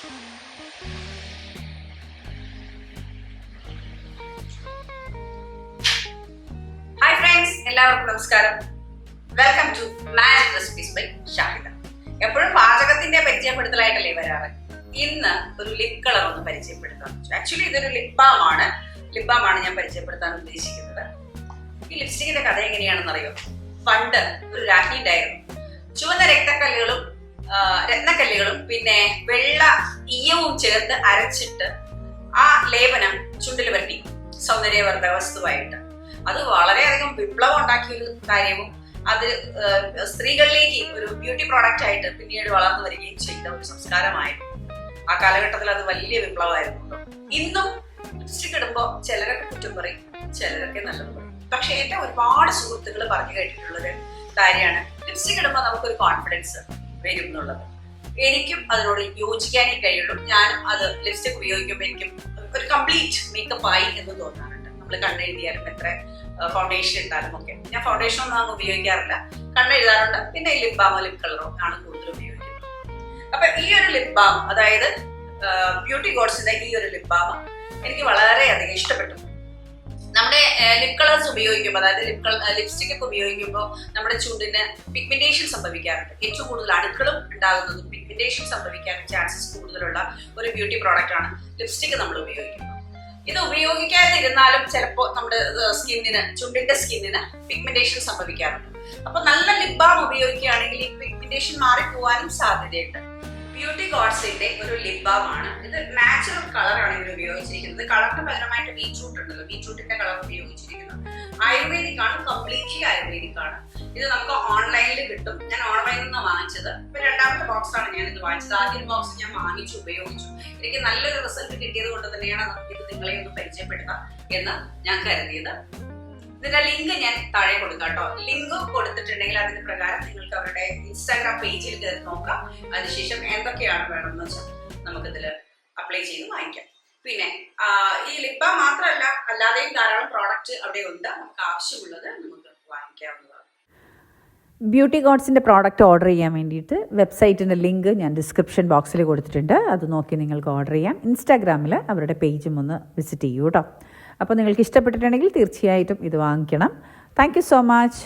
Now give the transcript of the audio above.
Hi friends എല്ലാവർക്കും നമസ്കാരം. Welcome to magic recipes by Shahida. എപ്പോഴും പാചകത്തിന്റെ പരിചയപ്പെടുത്തലായിട്ടല്ലേ വരാറ്? ഇന്ന് ഒരു ലിപ് കളർ ഒന്ന് പരിചയപ്പെടുത്താൻ ആക്ച്വലി ഇതൊരു ലിപ് ബാം ഞാൻ പരിചയപ്പെടുത്താൻ ഉദ്ദേശിക്കുന്നത്. ഈ ലിപ്സ്റ്റിക്കിന്റെ കഥ എങ്ങനെയാണെന്ന് അറിയോ പണ്ട് ഒരു രാജ്ഞിയുണ്ടായിരുന്നു ചുവന്ന രക്തക്കല്ലുകളും രത്നക്കല്ലുകളും പിന്നെ വെള്ള ഈയവും ചേർത്ത് അരച്ചിട്ട് ആ ലേപനം ചുണ്ടിൽ പറ്റി സൗന്ദര്യവർദ്ധക വസ്തുവായിട്ട്. അത് വളരെയധികം വിപ്ലവം ഉണ്ടാക്കിയ ഒരു കാര്യവും അത് സ്ത്രീകളിലേക്ക് ഒരു ബ്യൂട്ടി പ്രോഡക്റ്റ് ആയിട്ട് പിന്നീട് വളർന്നു വരികയും ചെയ്ത ഒരു സംസ്കാരമായിരുന്നു. ആ കാലഘട്ടത്തിൽ അത് വലിയ വിപ്ലവമായിരുന്നു ഇന്നും ലിപ്സ്റ്റിക് ഇടുമ്പോൾ ചിലരൊക്കെ കുറ്റം പറയും ചിലരൊക്കെ നല്ലത് പറയും. പക്ഷെ എന്റെ ഒരുപാട് സുഹൃത്തുക്കൾ പറഞ്ഞു കേട്ടിട്ടുള്ളൊരു കാര്യമാണ്. ലിപ്സ്റ്റിക് ഇടുമ്പോൾ നമുക്കൊരു കോൺഫിഡൻസ് വരും എന്നുള്ളത് എനിക്കും അതിനോട് യോജിക്കാനേ കഴിയുള്ളൂ. ഞാനും അത് ലിപ്സ്റ്റിക് ഉപയോഗിക്കുമ്പോൾ എനിക്കും ഒരു കംപ്ലീറ്റ് മേക്കപ്പ് ആയി എന്ന് തോന്നാറുണ്ട്. നമ്മൾ കണ്ണെഴുതിയാലും എത്ര ഫൗണ്ടേഷൻ ഇട്ടാലും ഒക്കെ. ഞാൻ ഫൗണ്ടേഷൻ ഒന്നും അങ്ങ് ഉപയോഗിക്കാറില്ല. കണ്ണെഴുതാറുണ്ട്. പിന്നെ ലിപ് ബാമോ ലിപ് കളറോ ആണ് കൂടുതൽ ഉപയോഗിക്കുന്നത്. അപ്പൊ ഈ ഒരു ലിപ് ബാം അതായത് ബ്യൂട്ടി ഗോഡ്സിന്റെ ഈ ഒരു ലിപ് ബാം എനിക്ക് വളരെയധികം ഇഷ്ടപ്പെട്ടു. ലിപ് കളേഴ്സ് ഉപയോഗിക്കുമ്പോൾ അതായത് ലിപ് ലിപ്സ്റ്റിക് ഒക്കെ ഉപയോഗിക്കുമ്പോൾ നമ്മുടെ ചുണ്ടിന് പിഗ്മെന്റേഷൻ സംഭവിക്കാറുണ്ട്. ഏറ്റവും കൂടുതൽ അണുക്കളും ഉണ്ടാകുന്നതും പിഗ്മെന്റേഷൻ സംഭവിക്കാൻ ചാൻസസ് കൂടുതലുള്ള ഒരു ബ്യൂട്ടി പ്രോഡക്റ്റ് ആണ് ലിപ്സ്റ്റിക് നമ്മൾ ഉപയോഗിക്കുന്നത് ഇത് ഉപയോഗിക്കാതിരുന്നാലും ചിലപ്പോൾ നമ്മുടെ സ്കിന്നിന് ചുണ്ടിന്റെ സ്കിന്നിന് പിഗ്മെന്റേഷൻ സംഭവിക്കാറുണ്ട്. അപ്പൊ നല്ല ലിപ് ബാം ഉപയോഗിക്കുകയാണെങ്കിൽ ഈ പിഗ്മെന്റേഷൻ മാറിപ്പോവാനും സാധ്യതയുണ്ട്. ബ്യൂട്ടി ഗോഡ്സിന്റെ ഒരു ലിപ് ബാം ആണ്. ഇത് നാച്ചുറൽ കളറാണ് ഇവർ ഉപയോഗിച്ചിരിക്കുന്നത്. കളറിന് പകരമായിട്ട് ബീറ്റ്റൂട്ട് ഉണ്ടല്ലോ. ബീറ്റ്റൂട്ടിന്റെ കളർ ഉപയോഗിച്ചിരിക്കുന്നു. ആയുർവേദിക് ആണ് കംപ്ലീറ്റ്ലി ആയുർവേദിക് ആണ്. ഇത് നമുക്ക് ഓൺലൈനിൽ കിട്ടും. ഞാൻ ഓൺലൈനിൽ നിന്ന് വാങ്ങിച്ചത്. ഇപ്പൊ രണ്ടാമത്തെ ബോക്സ് ആണ് ഞാൻ ഇത് വാങ്ങിച്ചത്. ആദ്യം ബോക്സ് ഞാൻ വാങ്ങിച്ചു ഉപയോഗിച്ചു. എനിക്ക് നല്ലൊരു റിസൾട്ട് കിട്ടിയത് കൊണ്ട് തന്നെയാണ് നമുക്ക് ഇത് നിങ്ങളെ ഒന്ന് പരിചയപ്പെടുത്താം എന്ന് ഞാൻ കരുതിയത്. ഇതിന്റെ ലിങ്ക് ഞാൻ താഴെ കൊടുക്കാം കേട്ടോ. ലിങ്ക് കൊടുത്തിട്ടുണ്ടെങ്കിൽ അതിന്റെ പ്രകാരം നിങ്ങൾക്ക് അവരുടെ ഇൻസ്റ്റാഗ്രാം പേജിൽ കയറി നോക്കാം. അതിനുശേഷം എന്തൊക്കെയാണ് വേണമെന്ന് വെച്ചാൽ നമുക്കിതിൽ അപ്ലൈ ചെയ്ത് വാങ്ങിക്കാം. പിന്നെ ഈ ലിപ്പ മാത്രമല്ല അല്ലാതെയും ധാരാളം പ്രോഡക്റ്റ് അവിടെ ഉണ്ട്. നമുക്ക് ആവശ്യമുള്ളത് നമുക്ക് വാങ്ങിക്കാവുന്നതാണ്. ബ്യൂട്ടി ഗോഡ്സിന്റെ പ്രോഡക്റ്റ് ഓർഡർ ചെയ്യാൻ വേണ്ടിയിട്ട് വെബ്സൈറ്റിന്റെ ലിങ്ക് ഞാൻ ഡിസ്ക്രിപ്ഷൻ ബോക്സിൽ കൊടുത്തിട്ടുണ്ട്. അത് നോക്കി നിങ്ങൾക്ക് ഓർഡർ ചെയ്യാം. ഇൻസ്റ്റാഗ്രാമിൽ അവരുടെ പേജും ഒന്ന് വിസിറ്റ് ചെയ്യൂ കേട്ടോ. അപ്പോൾ നിങ്ങൾക്ക് ഇഷ്ടപ്പെട്ടിട്ടുണ്ടെങ്കിൽ തീർച്ചയായിട്ടും ഇത് വാങ്ങിക്കണം. Thank so much